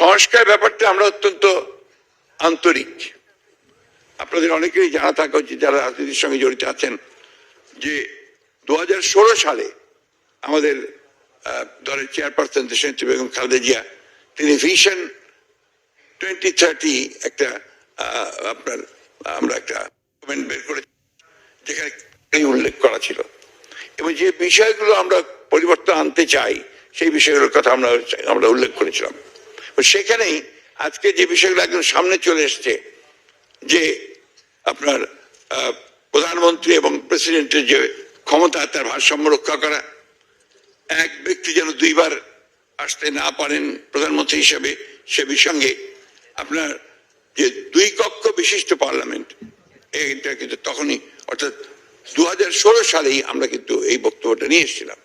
সংস্কার ব্যাপারটা আমরা অত্যন্ত আন্তরিক। আপনাদের অনেকেই জানা থাকা উচিত যারা রাজনীতির সঙ্গে জড়িত আছেন যে দু হাজার ষোলো সালে আমাদের দলের চেয়ারপারসন দেশনেত্রী বেগম খালেদা জিয়া, তিনি ভিশন টোয়েন্টি থার্টি একটা আপনার, আমরা একটা document বের করে যেখানে উল্লেখ করা ছিল। এবং যে বিষয়গুলো আমরা পরিবর্তন আনতে চাই, সেই বিষয়গুলোর কথা আমরা আমরা উল্লেখ করেছিলাম। সেখানেই আজকে যে বিষয়গুলো একদম সামনে চলে এসছে, যে আপনার প্রধানমন্ত্রী এবং প্রেসিডেন্টের যে ক্ষমতা, তার ভারসাম্য রক্ষা করা, এক ব্যক্তি যেন দুইবার আসতে না পারেন প্রধানমন্ত্রী হিসেবে, সে সঙ্গে আপনার যে দুই কক্ষ বিশিষ্ট পার্লামেন্ট, এইটা কিন্তু তখনই, অর্থাৎ দু হাজার ষোলো সালেই আমরা কিন্তু এই বক্তব্যটা নিয়ে এসেছিলাম।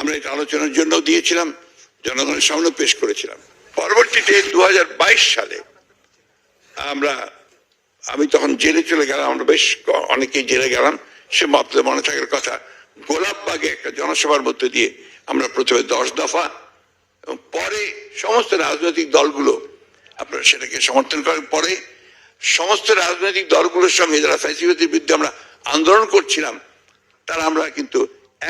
আমরা এটা আলোচনার জন্য দিয়েছিলাম, জনগণের সামনে পেশ করেছিলাম। পরবর্তীতে দু হাজার বাইশ সালে আমরা, আমি তখন জেলে চলে গেলাম, আমরা বেশ অনেকেই জেলে গেলাম। সে আপনাদের মনে থাকার কথা, গোলাপবাগে একটা জনসভার মধ্যে দিয়ে আমরা প্রথমে দশ দফা এবং পরে সমস্ত রাজনৈতিক দলগুলো আপনারা সেটাকে সমর্থন করার পরে সমস্ত রাজনৈতিক দলগুলোর সঙ্গে যারা ফ্যাসিলিটির বিরুদ্ধে আমরা আন্দোলন করছিলাম, তারা আমরা কিন্তু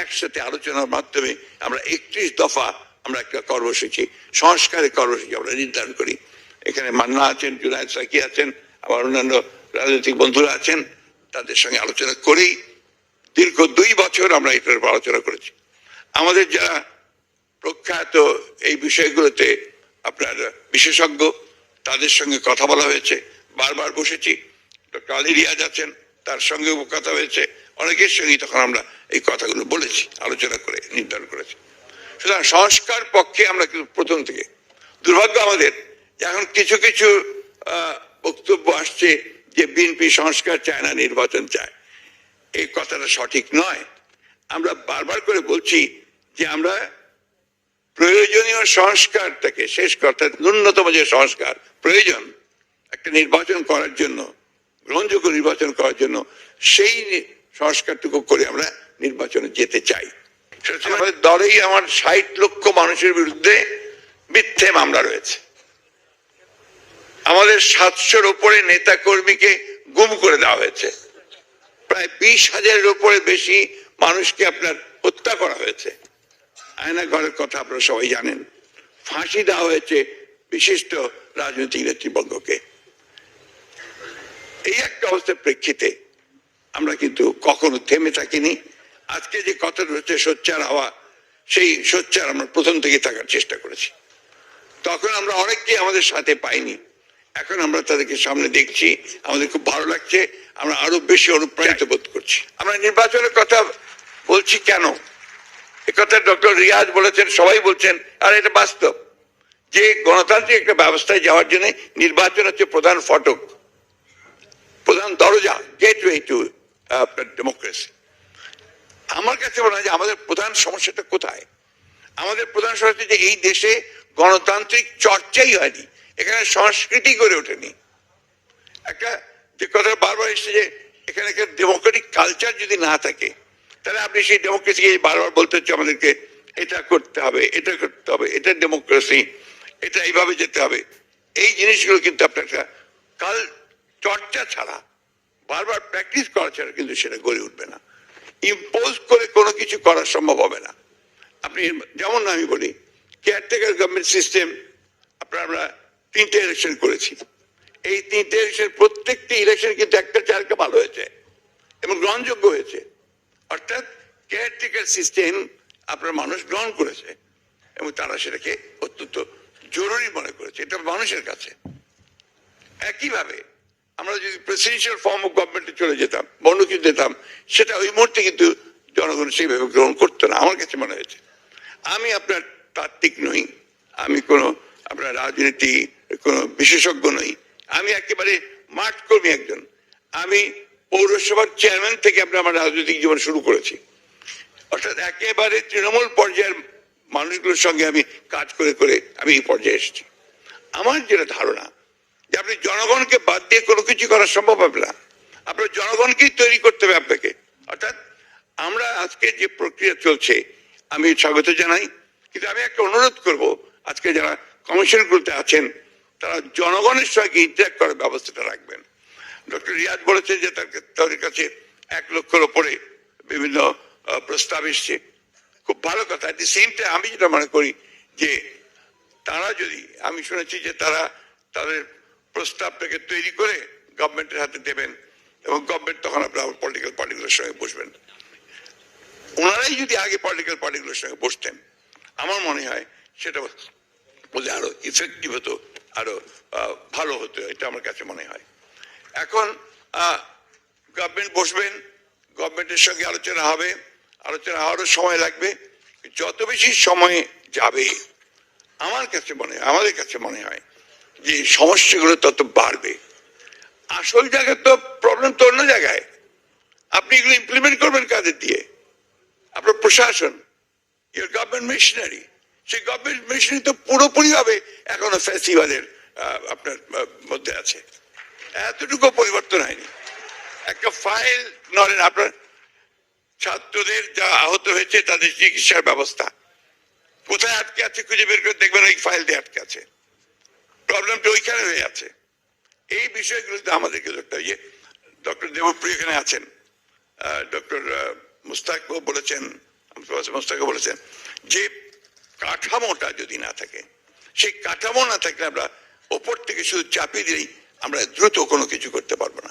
একসাথে আলোচনার মাধ্যমে আমরা একত্রিশ দফা আমরা একটা কর্মসূচি, সংস্কারের কর্মসূচি আমরা নির্ধারণ করি। এখানে মান্না আছেন, জুনায়দ সাকি আছেন আবার অন্যান্য রাজনৈতিক বন্ধুরা আছেন, তাদের সঙ্গে আলোচনা করেই দীর্ঘ দুই বছর আমরা এটার উপর আলোচনা করেছি। আমাদের যারা প্রখ্যাত এই বিষয়গুলোতে আপনার বিশেষজ্ঞ, তাদের সঙ্গে কথা বলা হয়েছে, বারবার বসেছি। ডক্টর আলী রিয়াজ আছেন, তার সঙ্গেও কথা হয়েছে। অনেকের সঙ্গেই তখন আমরা এই কথাগুলো বলেছি, আলোচনা করে, নির্ধারণ করেছি। সুতরাং সংস্কার পক্ষে আমরা কিন্তু প্রথম থেকে। দুর্ভাগ্য আমাদের, এখন কিছু কিছু বক্তব্য আসছে যে বিএনপি সংস্কার চায় না, নির্বাচন চায়। এই কথাটা সঠিক নয়। আমরা বারবার করে বলছি যে আমরা প্রয়োজনীয় সংস্কারটাকে শেষ করতে ন্যূনতম যে সংস্কার প্রয়োজন, একটা নির্বাচন করার জন্য, গ্রহণযোগ্য নির্বাচন করার জন্য, সেই সংস্কারটুকু করে আমরা নির্বাচনে যেতে চাই। আমাদের দলেই আমার ষাট লক্ষ মানুষের বিরুদ্ধে মিথ্যে মামলা রয়েছে। আমাদের সাতশোর উপরে নেতা কর্মীকে গুম করে দেওয়া হয়েছে। প্রায় বিশ হাজারের উপরে বেশি মানুষকে আপনার হত্যা করা হয়েছে। আয়না ঘরের কথা আপনারা সবাই জানেন। ফাঁসি দেওয়া হয়েছে বিশিষ্ট রাজনৈতিক নেতৃবর্গকে। এই একটা অবস্থার প্রেক্ষিতে আমরা কিন্তু কখনো থেমে থাকিনি। আজকে যে কথাটা হচ্ছে সোচ্চার হওয়া সেই সোচ্চার আমরা প্রথম থেকে থাকার চেষ্টা করেছি। তখন আমরা অনেককে আমাদের সাথে পাইনি। এখন আমরা তাদেরকে সামনে দেখছি আমাদের খুব ভালো লাগছে আমরা আরও বেশি অনুপ্রাণিত বোধ করছি। আমরা নির্বাচনের কথা বলছি কেন? কথা ডক্টর রিয়াজ বলেছেন সবাই বলছেন আর এটা বাস্তব। যে গণতান্ত্রিক একটা ব্যবস্থায় যাওয়ার জন্য নির্বাচন হচ্ছে প্রধান ফটক প্রধান দরজা গেটওয়ে টু ডেমোক্রেসি আমার কাছে মনে হয় যে আমাদের প্রধান সমস্যাটা কোথায়? আমাদের প্রধান সমস্যা যে এই দেশে গণতান্ত্রিক চর্চাই হয়নি, এখানে সংস্কৃতি গড়ে ওঠেনি। একটা যে কথা বারবার এসছে যে এখানে একটা ডেমোক্রেটিক কালচার যদি না থাকে, তাহলে আপনি সেই ডেমোক্রেসিকে বারবার বলতে হচ্ছে আমাদেরকে, এটা করতে হবে, এটা করতে হবে, এটা ডেমোক্রেসি এটা এইভাবে যেতে হবে। এই জিনিসগুলো কিন্তু আপনার একটা কাল চর্চা ছাড়া, বারবার প্র্যাকটিস করা ছাড়া কিন্তু সেটা গড়ে উঠবে না। ইম্পোজ করে কোনো কিছু করা সম্ভব হবে না। আপনি যেমন আমি বলি কেয়ারটেকার গভর্নমেন্ট সিস্টেম আপনার আমরা তিনটে ইলেকশন করেছি। এই তিনটে ইলেকশন প্রত্যেকটি ইলেকশন কিন্তু একটা চারকে ভালো হয়েছে এবং গ্রহণযোগ্য হয়েছে। অর্থাৎ কেয়ারটেকার সিস্টেম আপনার মানুষ গ্রহণ করেছে এবং তারা সেটাকে অত্যন্ত জরুরি মনে করেছে। এটা মানুষের কাছে। একইভাবে আমরা যদি প্রেসিডেন্সিয়াল ফর্ম অফ গভর্নমেন্টে চলে যেতাম বন্য কিছু যেতাম সেটা ওই মুহূর্তে কিন্তু জনগণ সেইভাবে গ্রহণ করতো না, আমার কাছে মনে হয়েছে। আমি আপনার তাত্ত্বিক নই, আমি কোনো আপনার রাজনীতি, কোনো বিশেষজ্ঞ নই, আমি একেবারে মাঠ কর্মী একজন। আমি পৌরসভার চেয়ারম্যান থেকে আপনার আমার রাজনৈতিক জীবন শুরু করেছি। অর্থাৎ একেবারে তৃণমূল পর্যায়ের মানুষগুলোর সঙ্গে আমি কাজ করে করে আমি এই পর্যায়ে এসেছি। আমার যেটা ধারণা যে আপনি জনগণকে বাদ দিয়ে কোনো কিছু করা সম্ভব হবে না। আপনার জনগণকেই তৈরি করতে হবে আপনাকে। অর্থাৎ আমরা আজকে যে প্রক্রিয়া চলছে, আমি স্বাগত জানাই, কিন্তু আমি একটা অনুরোধ করব, আজকে যারা কমিশন কমিশনগুলোতে আছেন, তারা জনগণের সঙ্গে ইন্টারাক্ট করার ব্যবস্থাটা রাখবেন। ডক্টর রিয়াদ বলেছেন যে তার তাদের কাছে এক লক্ষের ওপরে বিভিন্ন প্রস্তাব এসছে। খুব ভালো কথা। এট দি সেম টাইম আমি যেটা মনে করি যে তারা যদি, আমি শুনেছি যে তারা তাদের প্রস্তাবটাকে তৈরি করে গভর্নমেন্টের হাতে দেবেন এবং গভর্নমেন্ট তখন আপনার পলিটিক্যাল পার্টিগুলোর সঙ্গে বসবেন। ওনারাই যদি আগে পলিটিক্যাল পার্টিগুলোর সঙ্গে বসতেন, আমার মনে হয় সেটা বলে আরও ইফেক্টিভ হতো, আরও ভালো হতো, এটা আমার কাছে মনে হয়। এখন গভর্নমেন্ট বসবেন গভর্নমেন্টের সঙ্গে আলোচনা হবে, আলোচনা হওয়ারও সময় লাগবে, যত বেশি সময় যাবে, আমার কাছে মনে হয়, আমাদের কাছে মনে হয় যে সমস্যাগুলো তত বাড়বে। আসল জায়গায় তো প্রবলেম তো অন্য জায়গায়। আপনি এগুলো ইমপ্লিমেন্ট করবেন কাদের দিয়ে? আপনার প্রশাসন। ইউর গভর্নমেন্ট মিশনারি সেই গভর্নমেন্ট মিশনারি তো পুরোপুরি ভাবে এখনও ফ্যাসিবাদের আপনার মধ্যে আছে। এতটুকু পরিবর্তন হয়নি। একটা ফাইল নড়েন আপনার ছাত্রদের যা আহত হয়েছে তাদের চিকিৎসার ব্যবস্থা। কোথায় আটকে আছে খুঁজে বের করে দেখবেন ওই ফাইল দিয়ে আটকে আছে। প্রবলেমটা ওইখানে হয়ে আছে? এই বিষয়গুলোতে আমাদেরকে ধরতে হয় ডক্টর দেবপ্রিয় এখানে আছেন ডক্টর মুস্তাকও বলেছেন মুস্তাকও বলেছেন, যে কাঠামোটা যদি না থাকে, সেই কাঠামো না থাকলে আমরা ওপর থেকে শুধু চাপিয়ে দিলেই আমরা দ্রুত কোনো কিছু করতে পারব না।